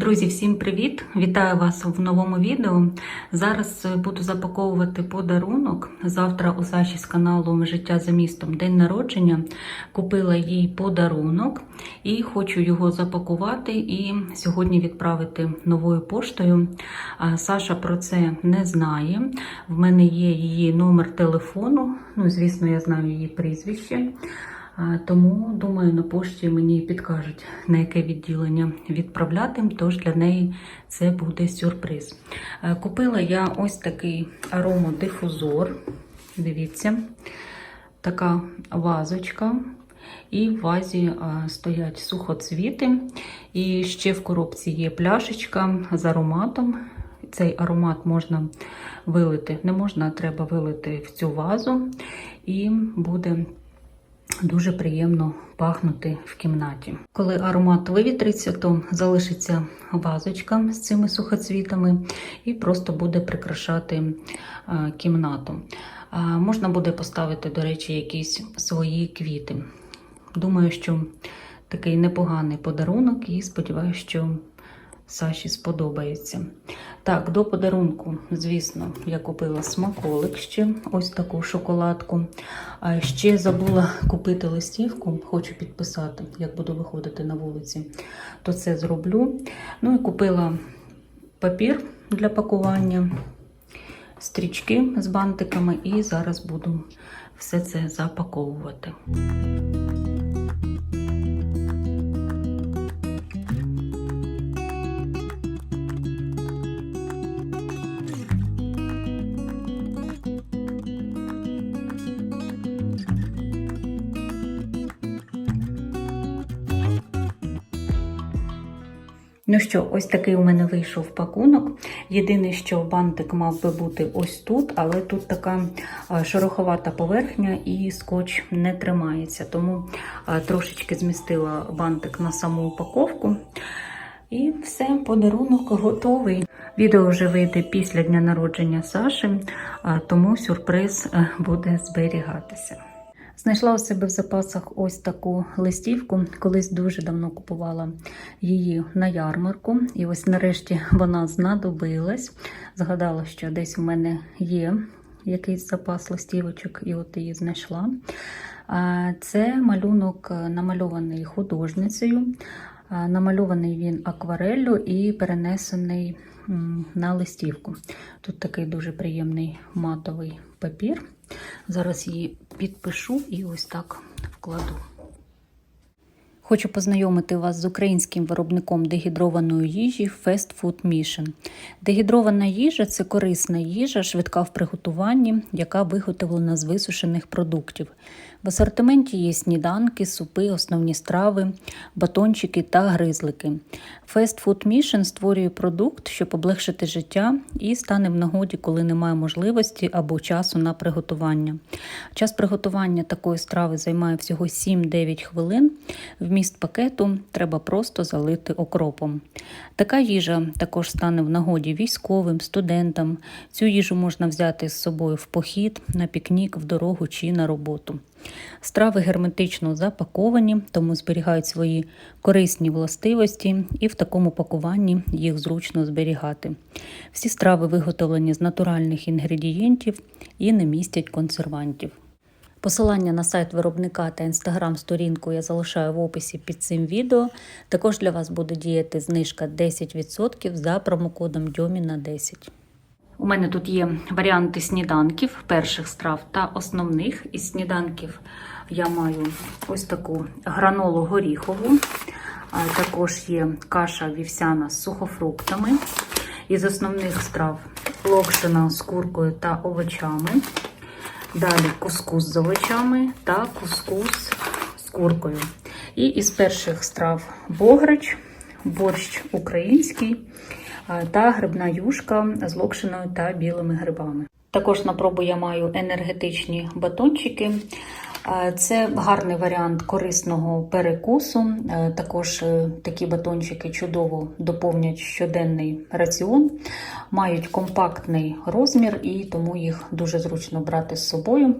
Друзі, всім привіт! Вітаю вас в новому відео. Зараз е, буду запаковувати подарунок. Завтра у Саші з каналу Життя за містом день народження. Купила їй подарунок і хочу його запакувати і сьогодні відправити новою поштою. Саша про це не знає. В мене є її номер телефону. Ну, звісно, я знаю її прізвище. Тому, думаю, на пошті мені підкажуть, на яке відділення відправляти, тож для неї це буде сюрприз. Е, Купила я ось такий аромодифузор. Дивіться, така вазочка. І в вазі а, стоять сухоцвіти. І ще в коробці є пляшечка з ароматом. Цей аромат можна вилити, не можна, а треба вилити в цю вазу, і буде дуже приємно пахнути в кімнаті. Коли аромат вивітриться, то залишиться вазочка з цими сухоцвітами і просто буде прикрашати кімнату. Можна буде поставити, до речі, якісь свої квіти. Думаю, що такий непоганий подарунок, і сподіваюся, що Саші сподобається. Так, до подарунку, звісно, я купила смаколик ще, ось таку шоколадку. А ще забула купити листівку, хочу підписати, як буду виходити на вулиці, то це зроблю. Ну і купила папір для пакування, стрічки з бантиками, і зараз буду все це запаковувати. Ну що, ось такий у мене вийшов пакунок. Єдине, що бантик мав би бути ось тут, але тут така а, шероховата поверхня і скотч не тримається. Тому трошечки змістила бантик на саму упаковку. І все, подарунок готовий. Відео вже вийде після дня народження Саші, тому сюрприз е, буде зберігатися. Знайшла у себе в запасах ось таку листівку. Колись дуже давно купувала її на ярмарку. І ось нарешті вона знадобилась. Згадала, що десь у мене є якийсь запас листівочок, і от її знайшла. Це малюнок намальований художницею. Намальований він аквареллю і перенесений на листівку. Тут такий дуже приємний матовий папір. Зараз її підпишу і ось так вкладу. Хочу познайомити вас з українським виробником дегідрованої їжі Fast Food Mission. Дегідрована їжа це корисна їжа, швидка в приготуванні, яка виготовлена з висушених продуктів. В асортименті є сніданки, супи, основні страви, батончики та гризлики. Fast Food Mission створює продукт, щоб облегшити життя і стане в нагоді, коли немає можливості або часу на приготування. Час приготування такої страви займає всього 7-9 хвилин. Вміст пакету треба просто залити окропом. Така їжа також стане в нагоді військовим, студентам. Цю їжу можна взяти з собою в похід, на пікнік, в дорогу чи на роботу. Страви герметично запаковані, тому зберігають свої корисні властивості, і в такому пакуванні їх зручно зберігати. Всі страви виготовлені з натуральних інгредієнтів і не містять консервантів. Посилання на сайт виробника та інстаграм-сторінку я залишаю в описі під цим відео. Також для вас буде діяти знижка 10% за промокодом DYOMINA10. У мене тут є варіанти сніданків, перших страв та основних. Із сніданків я маю ось таку гранолу горіхову. Також є каша вівсяна з сухофруктами. Із основних страв локшина з куркою та овочами. Далі кускус з овочами та кускус з куркою. І із перших страв бограч, борщ український та грибна юшка з локшиною та білими грибами. Також на пробу я маю енергетичні батончики. Це гарний варіант корисного перекусу. Також е, такі батончики чудово доповнять щоденний раціон, мають компактний розмір і тому їх дуже зручно брати з собою.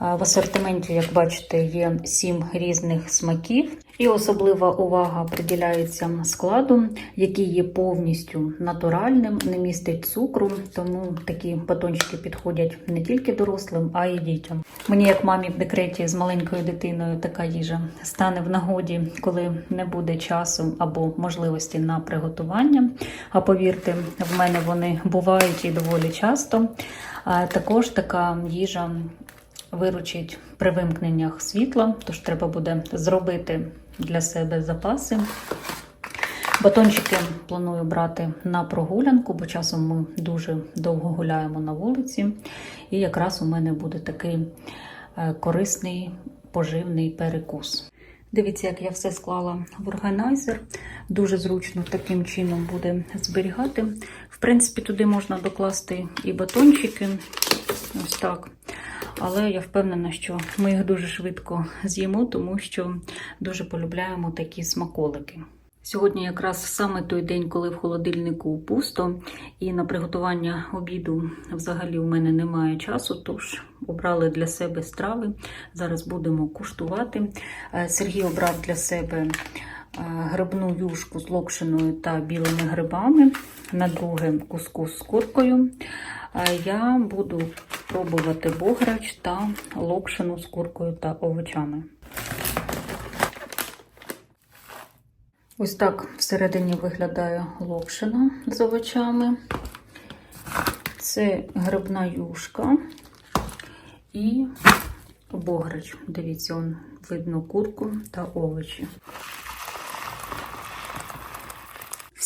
В асортименті, як бачите, є 7 різних смаків. І особлива увага приділяється складу, який є повністю натуральним, не містить цукру, тому такі батончики підходять не тільки дорослим, а й дітям. Мені, як мамі в декреті з маленькою дитиною, така їжа стане в нагоді, коли не буде часу або можливості на приготування. А повірте, в мене вони бувають і доволі часто. А також така їжа виручить при вимкненнях світла, тож треба буде зробити для себе запаси. Батончики планую брати на прогулянку, бо часом ми дуже довго гуляємо на вулиці. І якраз у мене буде такий е, корисний поживний перекус. Дивіться, як я все склала в органайзер. Дуже зручно таким чином буде зберігати. В принципі, туди можна докласти і батончики. Ось так. Але я впевнена, що ми їх дуже швидко з'їмо, тому що дуже полюбляємо такі смаколики. Сьогодні якраз саме той день, коли в холодильнику пусто, і на приготування обіду взагалі у мене немає часу, тож обрали для себе страви. Зараз будемо куштувати. Е, Сергій обрав для себе е, грибну юшку з локшиною та білими грибами. На друге кускус з куркою. Я буду пробувати бограч та локшину з куркою та овочами. Ось так всередині виглядає локшина з овочами. Це грибна юшка і бограч. Дивіться, он видно курку та овочі.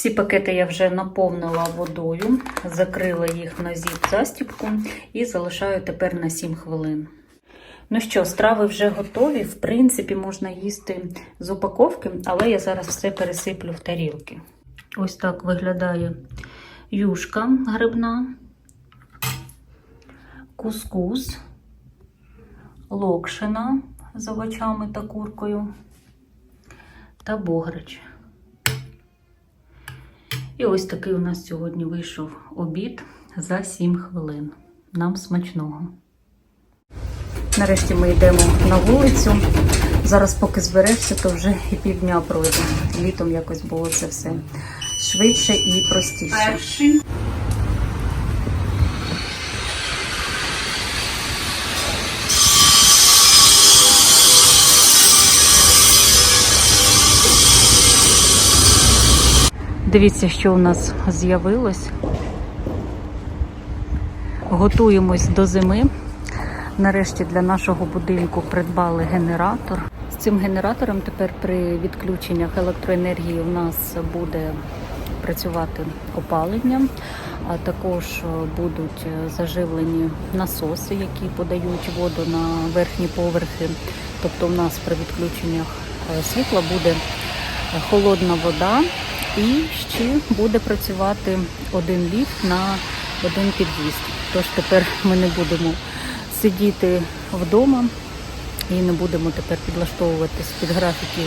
Всі пакети я вже наповнила водою, закрила їх на зіп-застіпку і залишаю тепер на 7 хвилин. Ну що, страви вже готові. В принципі, можна їсти з упаковки, але я зараз все пересиплю в тарілки. Ось так виглядає юшка грибна, кускус, локшина з овочами та куркою та бограч. І ось такий у нас сьогодні вийшов обід за 7 хвилин. Нам смачного. Нарешті ми йдемо на вулицю. Зараз, поки зберешся, то вже і півдня пройде. Літом якось було це все швидше і простіше. Перший. Дивіться, що у нас з'явилось. Готуємось до зими. Нарешті для нашого будинку придбали генератор. З цим генератором тепер при відключеннях електроенергії у нас буде працювати опалення, а також будуть заживлені насоси, які подають воду на верхні поверхи. Тобто, у нас при відключеннях е, світла буде холодна вода. І ще буде працювати один ліфт на один під'їзд. Тож тепер ми не будемо сидіти вдома і не будемо тепер підлаштовуватись під графіки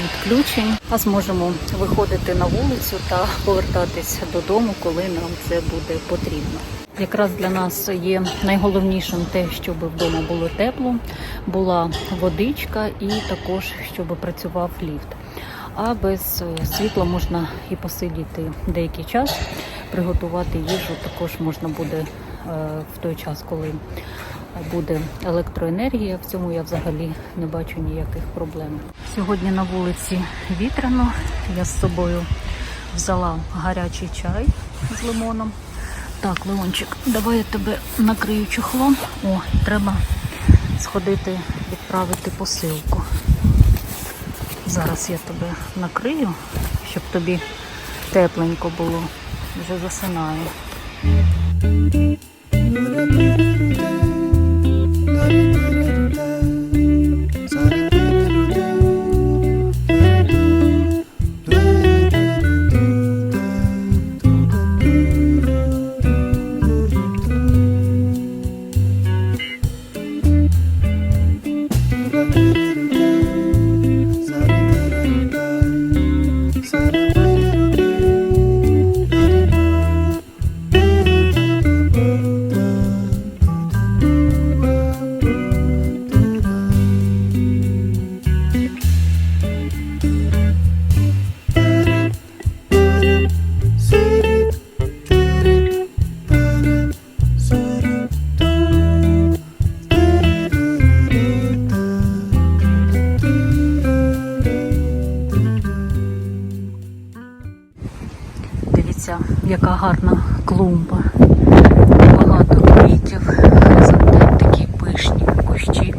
відключень, а зможемо виходити на вулицю та повертатись додому, коли нам це буде потрібно. Якраз для нас є найголовнішим те, щоб вдома було тепло, була водичка і також щоб працював ліфт. А без світла можна і посидіти деякий час, приготувати їжу також можна буде е, в той час, коли буде електроенергія. В цьому я взагалі не бачу ніяких проблем. Сьогодні на вулиці вітряно. Я з собою взяла гарячий чай з лимоном. Так, Леончик, давай я тебе накрию чохлом. О, треба сходити відправити посилку. Зараз я тебе накрию, щоб тобі тепленько було. Вже засинаю. Дивіться, яка гарна клумба. Багато квітів, хризантем такі пишні кущі.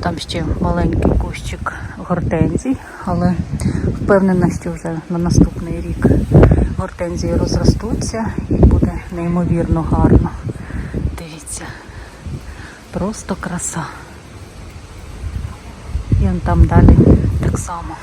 Там ще маленький кущик гортензій, але впевнена, що вже на наступний рік гортензії розростуться і буде неймовірно гарно. Дивіться, просто краса. І он там далі так само.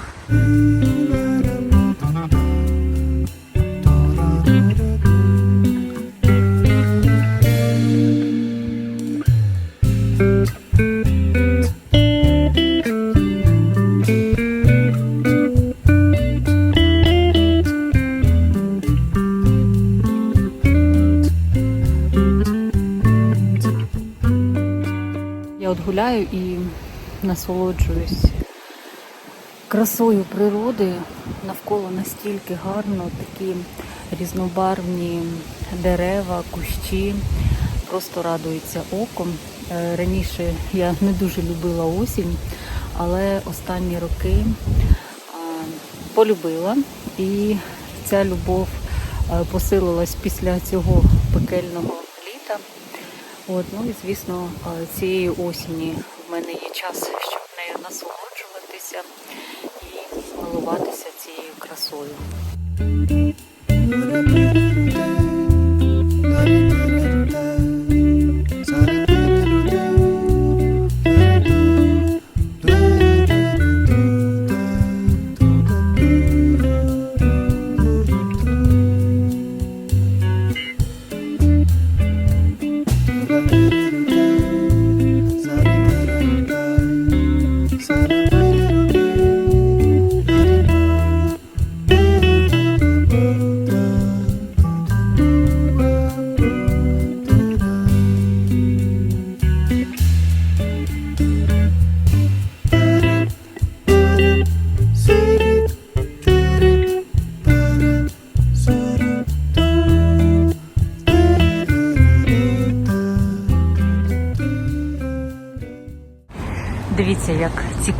Насолоджуюсь красою природи. Навколо настільки гарно, такі різнобарвні дерева, кущі. Просто радується оком. Е, Раніше я не дуже любила осінь, але останні роки е, полюбила. І ця любов е, посилилась після цього пекельного літа. От, ну і звісно, цієї осені в мене є час, щоб нею насолоджуватися і милуватися цією красою.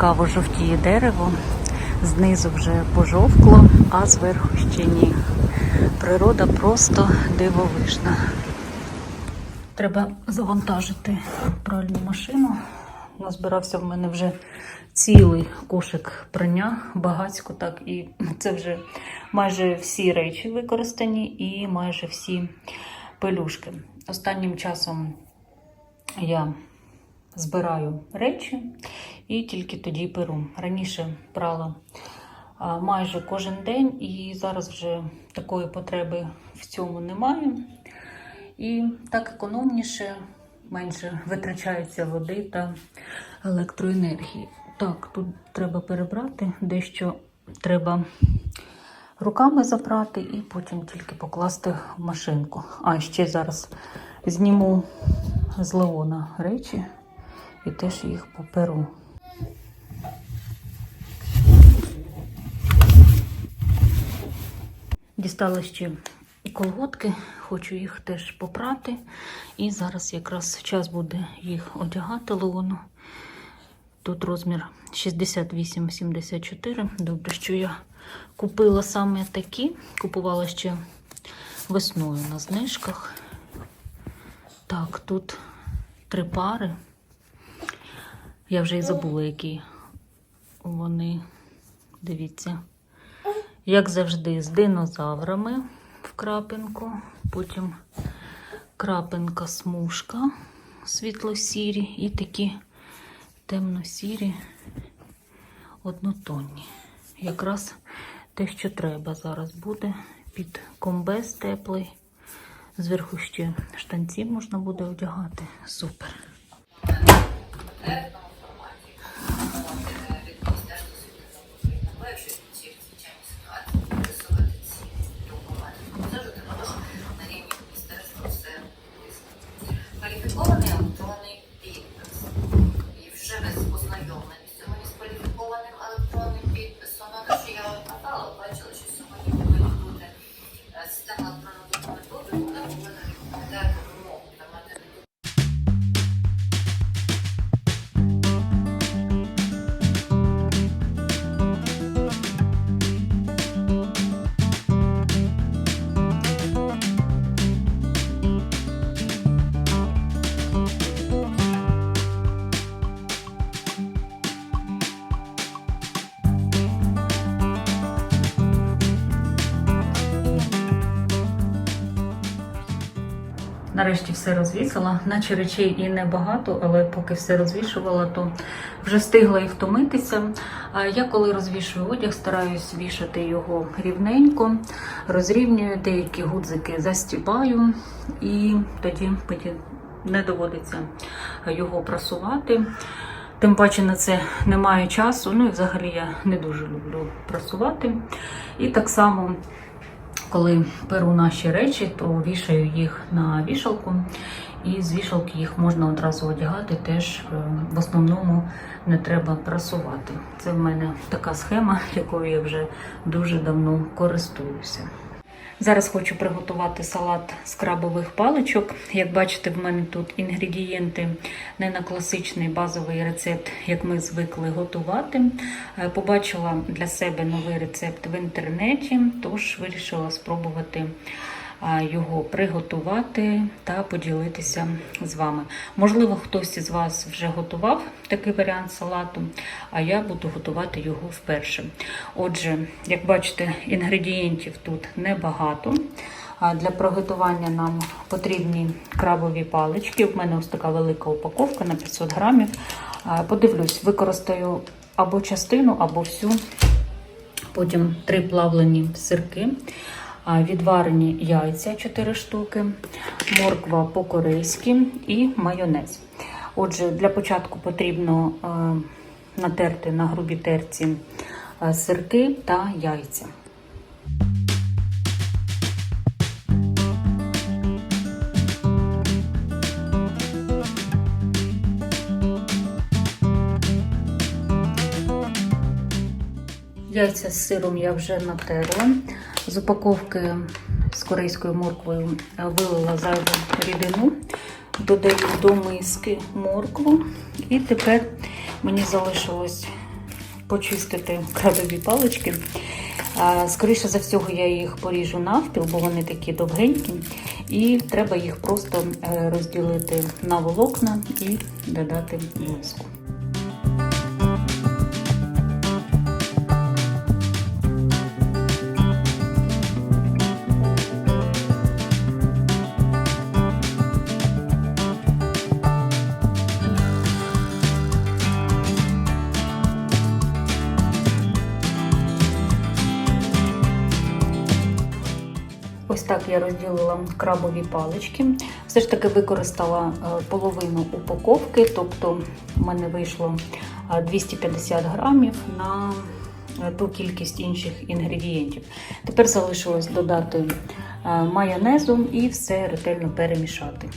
Як цікаво жовтіє дерево. Знизу вже пожовкло, а зверху ще ні. Природа просто дивовижна. Треба завантажити пральну машину. Назбирався в мене вже цілий кошик прання, багацько так, і це вже майже всі речі використані і майже всі пелюшки. Останнім часом я збираю речі і тільки тоді перу. Раніше прала а, майже кожен день, і зараз вже такої потреби в цьому немає. І так економніше, менше витрачається води та електроенергії. Так, тут треба перебрати, дещо треба руками забрати і потім тільки покласти в машинку. А ще зараз зніму з Леона речі і теж їх поперу. Дістала ще колготки, хочу їх теж попрати. І зараз якраз час буде їх одягати Леону. Тут розмір 68-74. Добре, що я купила саме такі. Купувала ще весною на знижках. Так, тут три пари. Я вже і забула, які вони. Дивіться. Як завжди, з динозаврами в крапинку. Потім крапинка смужка світло-сірі і такі темно-сірі однотонні. Якраз те, що треба зараз буде під комбез теплий. Зверху ще штанці можна буде одягати. Супер. Все розвісила, наче речей і небагато, але поки все розвішувала, то вже встигла і втомитися. Я коли розвішую одяг, стараюсь вішати його рівненько, розрівнюю деякі гудзики, застібаю, і тоді не доводиться його прасувати. Тим паче на це немає часу. Ну і взагалі я не дуже люблю прасувати. І так само коли перу наші речі, то вішаю їх на вішалку, і з вішалки їх можна одразу одягати. Теж е, в основному не треба прасувати. Це в мене така схема, якою я вже дуже давно користуюся. Зараз хочу приготувати салат з крабових паличок. Як бачите, в мене тут інгредієнти не на класичний базовий рецепт, як ми звикли готувати. Е, Побачила для себе новий рецепт в інтернеті, тож вирішила спробувати його приготувати та поділитися з вами. Можливо, хтось із вас вже готував такий варіант салату, а я буду готувати його вперше. Отже, як бачите, інгредієнтів тут небагато. Для приготування нам потрібні крабові палички. У мене ось така велика упаковка на 500 грамів. Подивлюсь, використаю або частину, або всю. Потім три плавлені сирки, відварені яйця 4 штуки, морква по-корейськи і майонез. Отже, для початку потрібно е, натерти на грубій терці е, сирки та яйця. Яйця з сиром я вже натерла. З упаковки з корейською морквою вилила зайву рідину, додаю до миски моркву. І тепер мені залишилось почистити крабові палички. Скоріше за всього, я їх поріжу навпіл, бо вони такі довгенькі. І треба їх просто е, розділити на волокна і додати миску. Я розділила крабові палички. Все ж таки використала е, половину упаковки, тобто в мене вийшло е, 250 грамів на е, ту кількість інших інгредієнтів. Тепер залишилось додати е, майонезу і все ретельно перемішати.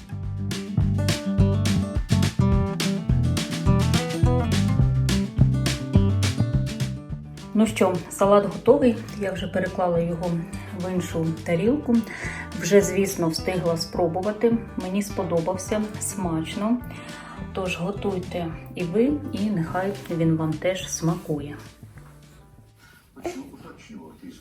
Ну що, салат готовий. Я вже переклала його в іншу тарілку. Вже, звісно, встигла спробувати. Мені сподобався смачно. Тож готуйте і ви, і нехай він вам теж смакує. Уточнила ти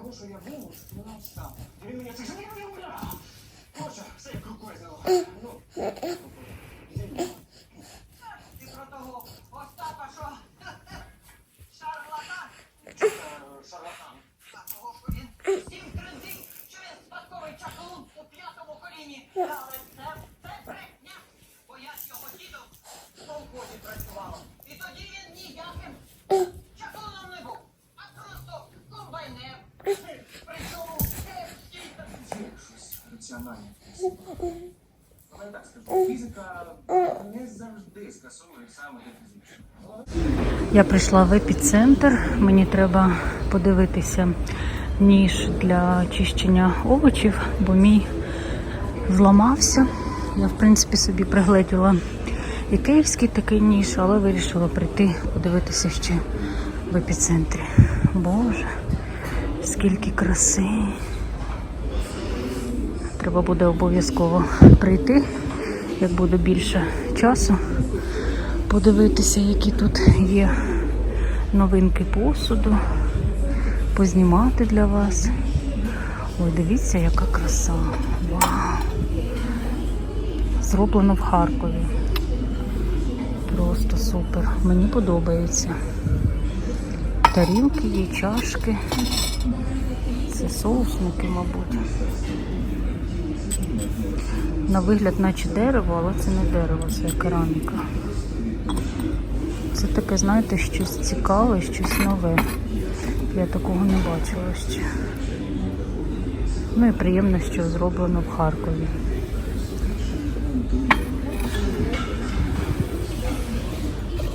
того, що я був, не сам. І він мене це ж все як рукою зняло. Ну, ти про того Остапа, що? Шарлатан? Е, Шарлатан. А того, що він всім трендить, що він спадковий чаклун у п'ятому коліні. Але це все брехня. Бо я з його дідом в колхозі працювала. І тоді він ніяким чаклуном не був, а просто комбайнер. Причому кепський. Щось раціональне. Але я так скажу, фізика не завжди скасовує саме фізично. Я прийшла в епіцентр. Мені треба подивитися ніж для чищення овочів, бо мій зламався. Я, в принципі, собі пригледіла і київський такий ніж, але вирішила прийти подивитися ще в епіцентрі. Боже, скільки краси. Треба буде обов'язково прийти, як буде більше часу подивитися, які тут є новинки посуду, познімати для вас. Ой, дивіться, яка краса. Вау! зроблено в Харкові. Просто супер. Мені подобається. Тарілки є, чашки. Це соусники, мабуть. На вигляд, наче дерево, але це не дерево, це кераміка. Це таке, знаєте, щось цікаве, щось нове. Я такого не бачила ще. Ну і приємно, що зроблено в Харкові.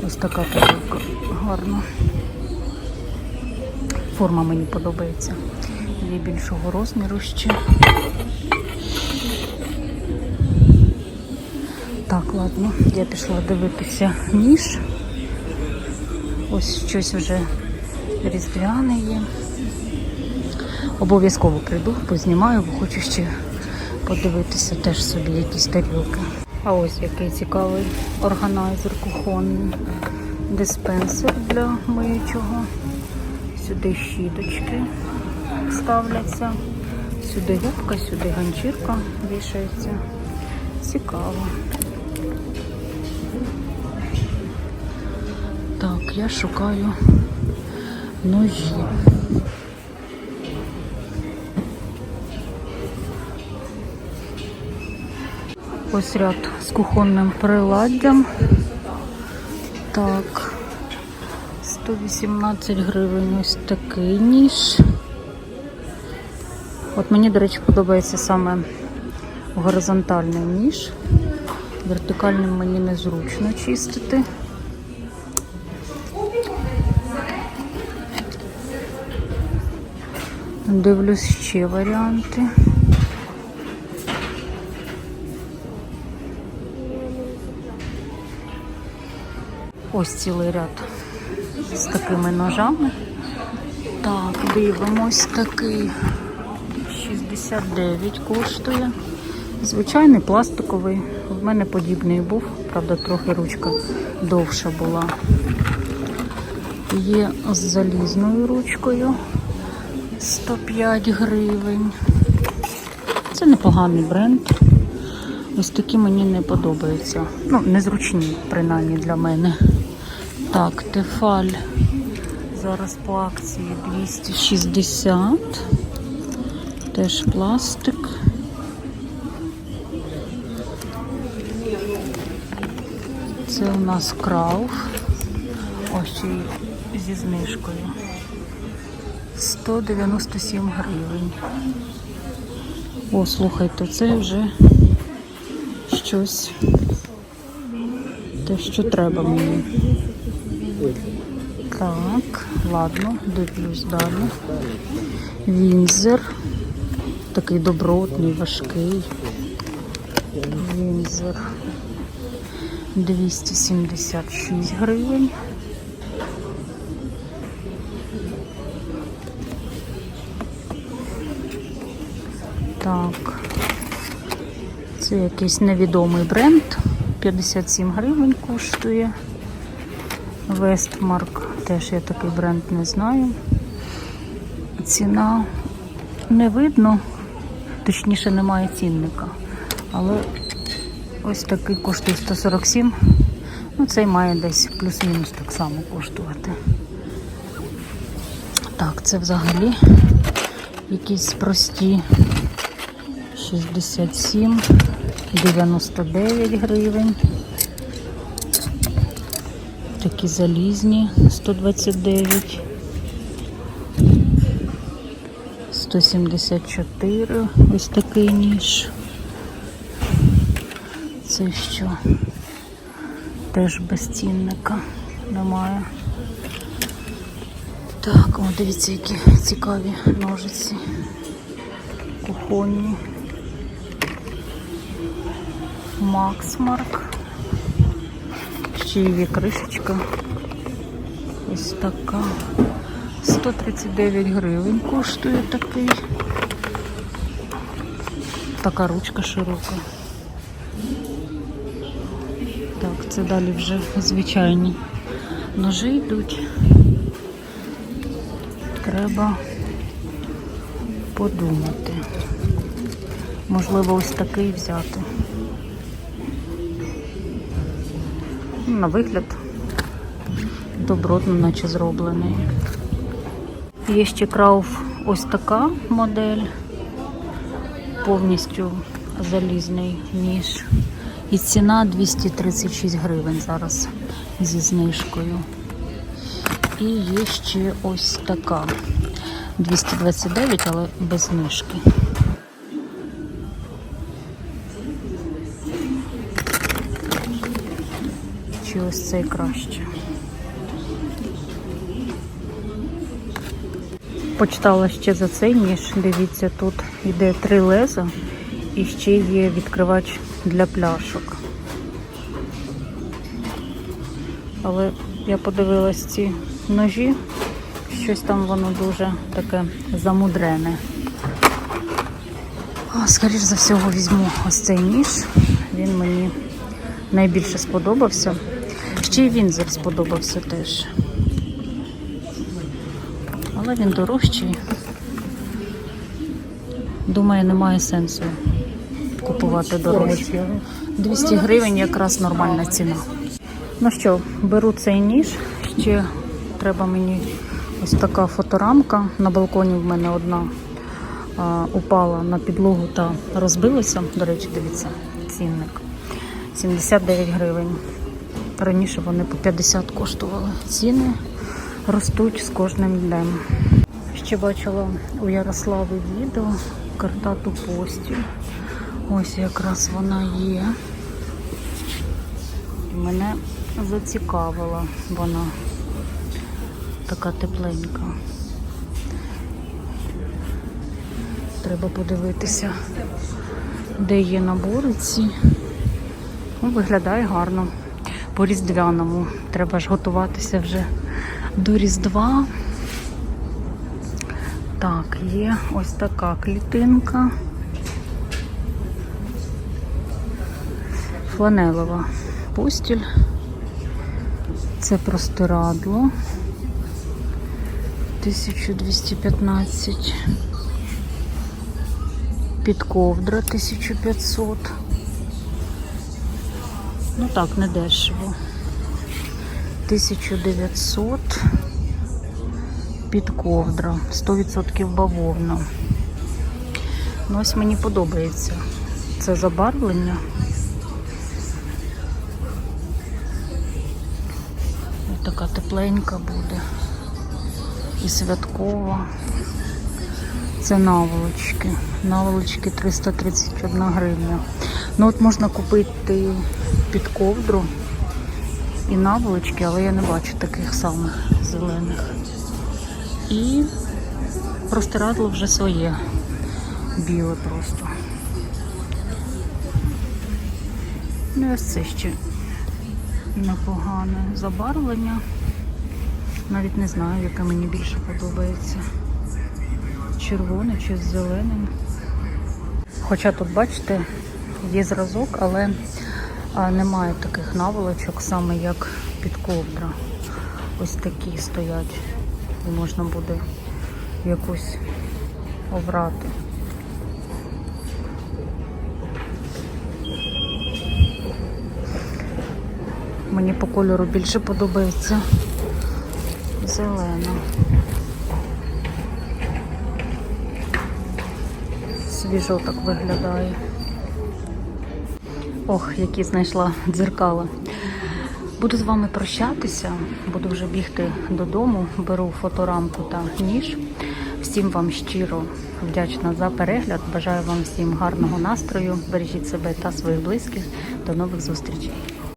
Ось така тарілка гарна. Форма мені подобається. Є більшого розміру ще. Так, ладно, я пішла дивитися ніж. Ось щось вже різдвяне є. Обов'язково прийду, познімаю, бо хочу ще подивитися теж собі якісь тарілки. А ось який цікавий органайзер кухонний. Диспенсер для миючого. Сюди щіточки ставляться. Сюди губка, сюди ганчірка вішається. Цікаво. Я шукаю ножі. Ось ряд з кухонним приладдям. Так. 118 гривень ось такий ніж. От мені, до речі, подобається саме горизонтальний ніж. Вертикальним мені незручно чистити. Дивлюсь ще варіанти. Ось цілий ряд з такими ножами. Так, дивимось такий 69 коштує. Звичайний пластиковий. В мене подібний був, правда, трохи ручка довша була. Є з залізною ручкою 105 гривень. Це непоганий бренд. Ось такі мені не подобаються. Ну, незручні, принаймні для мене. Так, тефаль. Зараз по акції 260. Теж пластик. Це у нас крауф. Ось й зі знижкою. 197 гривень. О, слухайте, це вже щось те, що треба мені. Так, ладно, дивлюсь далі. Вінзер. Такий добротний, важкий. Вінзер. 276 гривень. Якийсь невідомий бренд. 57 гривень коштує. Вестмарк. Теж я такий бренд не знаю. Ціна не видно, точніше немає цінника. Але ось такий коштує 147. Ну, цей має десь плюс-мінус так само коштувати. Так, це взагалі якісь прості 67, 99 гривень. Такі залізні 129. 174. Ось такий ніж. Це що? Теж без цінника немає. Так, о, дивіться, які цікаві ножиці. Кухонні. Максмарк. Ще є кришечка. Ось така. 139 гривень коштує такий. Така ручка широка. Так, це далі вже звичайні ножи йдуть. Треба подумати. Можливо, ось такий взяти. На вигляд добротно, наче зроблений. Є ще крауф ось така модель, повністю залізний ніж. І ціна 236 гривень зараз зі знижкою. І є ще ось така 229, але без знижки. Ось цей краще? Почитала ще за цей ніж. Дивіться, тут йде три леза і ще є відкривач для пляшок. Але я подивилась ці ножі, щось там воно дуже таке замудрене. А, скоріш за всього, візьму ось цей ніж. Він мені найбільше сподобався. Ще й Вінзер сподобався теж. Але він дорожчий. Думаю, немає сенсу купувати дорожче. 200 гривень якраз нормальна ціна. Ну що, беру цей ніж. Ще треба мені ось така фоторамка. На балконі в мене одна а, упала на підлогу та розбилася. До речі, дивіться, цінник. 79 гривень. Раніше вони по 50 коштували. Ціни ростуть з кожним днем. Ще бачила у Ярослави відео картату постіль. Ось якраз вона є. Мене зацікавила вона така тепленька. Треба подивитися, де є набори ці. Виглядає гарно. По різдвяному. Треба ж готуватися вже до Різдва. Так, є ось така клітинка. Фланелова постіль. Це простирадло. 1215. Підковдра 1500. Ну так, не дешево. 1900 під ковдра, 100% бавовна. Ну, ось мені подобається це забарвлення. Ось така тепленька буде. І святкова. Це наволочки. Наволочки 331 гривня. Ну от можна купити під ковдру і наволочки, але я не бачу таких самих зелених. І простирадло вже своє. Біле просто. Ну ось це ще непогане забарвлення. Навіть не знаю, яке мені більше подобається. Червоне чи з зеленим. Хоча тут, бачите, є зразок, але немає таких наволочок, саме як під ковдра. Ось такі стоять. Можна буде якусь обрати. Мені по кольору більше подобається зелена. Свіжо так виглядає. Ох, які знайшла дзеркала. Буду з вами прощатися, буду вже бігти додому, беру фоторамку та ніж. Всім вам щиро вдячна за перегляд. Бажаю вам всім гарного настрою. Бережіть себе та своїх близьких. До нових зустрічей.